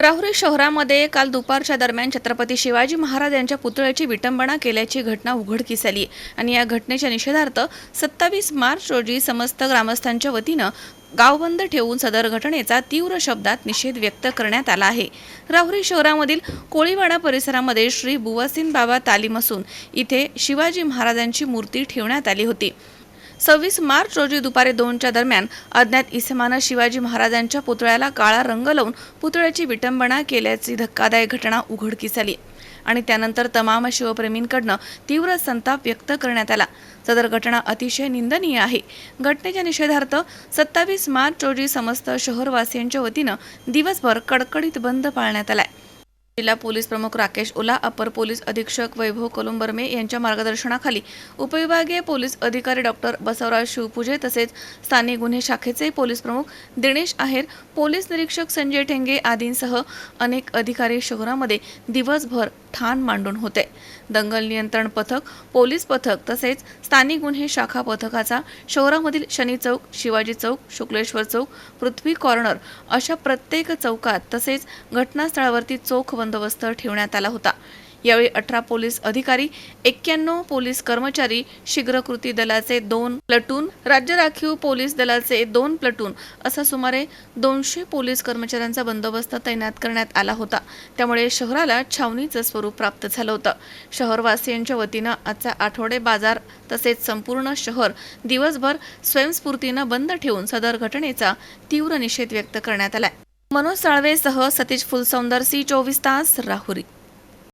राहुरी शहरामध्ये काल दुपारच्या दरम्यान छत्रपती शिवाजी महाराज यांच्या पुतळ्याची विटंबना केल्याची घटना उघडकीस आली आणि या घटनेच्या निषेधार्थ सत्तावीस मार्च रोजी समस्त ग्रामस्थांच्या वतीनं गावबंद ठेवून सदर घटनेचा तीव्र शब्दात निषेध व्यक्त करण्यात आला आहे. राहुरी शहरामधील कोळीवाडा परिसरामध्ये श्री बुवासीन बाबा तालीम असून इथे शिवाजी महाराजांची मूर्ती ठेवण्यात आली होती. सव्वीस मार्च रोजी दुपारी दोनच्या दरम्यान अज्ञात इसमानं शिवाजी महाराजांच्या पुतळ्याला काळा रंग लावून पुतळ्याची विटंबना केल्याची धक्कादायक घटना उघडकीस आली. आणि त्यानंतर तमाम शिवप्रेमींकडनं तीव्र संताप व्यक्त करण्यात आला. सदर घटना अतिशय निंदनीय आहे. घटनेच्या निषेधार्थ सत्तावीस मार्च रोजी समस्त शहरवासियांच्या वतीनं दिवसभर कडकडीत बंद पाळण्यात आलाय. जिल्हा पोलीस प्रमुख राकेश उला अपर पोलीस अधीक्षक वैभव कलुंबर्मे यांच्या मार्गदर्शनाखाली उपविभागीय पोलीस अधिकारी डॉक्टर बसवराज शिवपूजे तसेच स्थानिक गुन्हे शाखेचे पोलीस प्रमुख दिनेश आहेर पोलीस निरीक्षक संजय ठेंगे आदींसह अनेक अधिकारी शहरामध्ये दिवसभर ठाण मांडून होते. दंगल नियंत्रण पथक पोलीस पथक तसेच स्थानिक गुन्हे शाखा पथकाचा शहरामधील शनी चौक शिवाजी चौक शुक्लेश्वर चौक पृथ्वी कॉर्नर अशा प्रत्येक चौकात तसेच घटनास्थळावरती चोख बंदोबस्त ठेवण्यात आला होता. यावेळी अठरा पोलीस अधिकारी एक्क्याण्णव पोलीस कर्मचारी शीघ्र कृती दलाचे दोन प्लटून राज्य राखीव पोलीस दलाचे दोन प्लटून असा सुमारे दोनशे पोलीस कर्मचाऱ्यांचा बंदोबस्त तैनात करण्यात आला होता. त्यामुळे शहराला छावणीचं स्वरूप प्राप्त झालं होतं. शहरवासियांच्या वतीनं आजचा आठवडे बाजार तसेच संपूर्ण शहर दिवसभर स्वयंस्फूर्तीनं बंद ठेवून सदर घटनेचा तीव्र निषेध व्यक्त करण्यात आलाय. मनोज साळवेसह सतीश फुलसौंदर सी चोवीस तास राहुरी.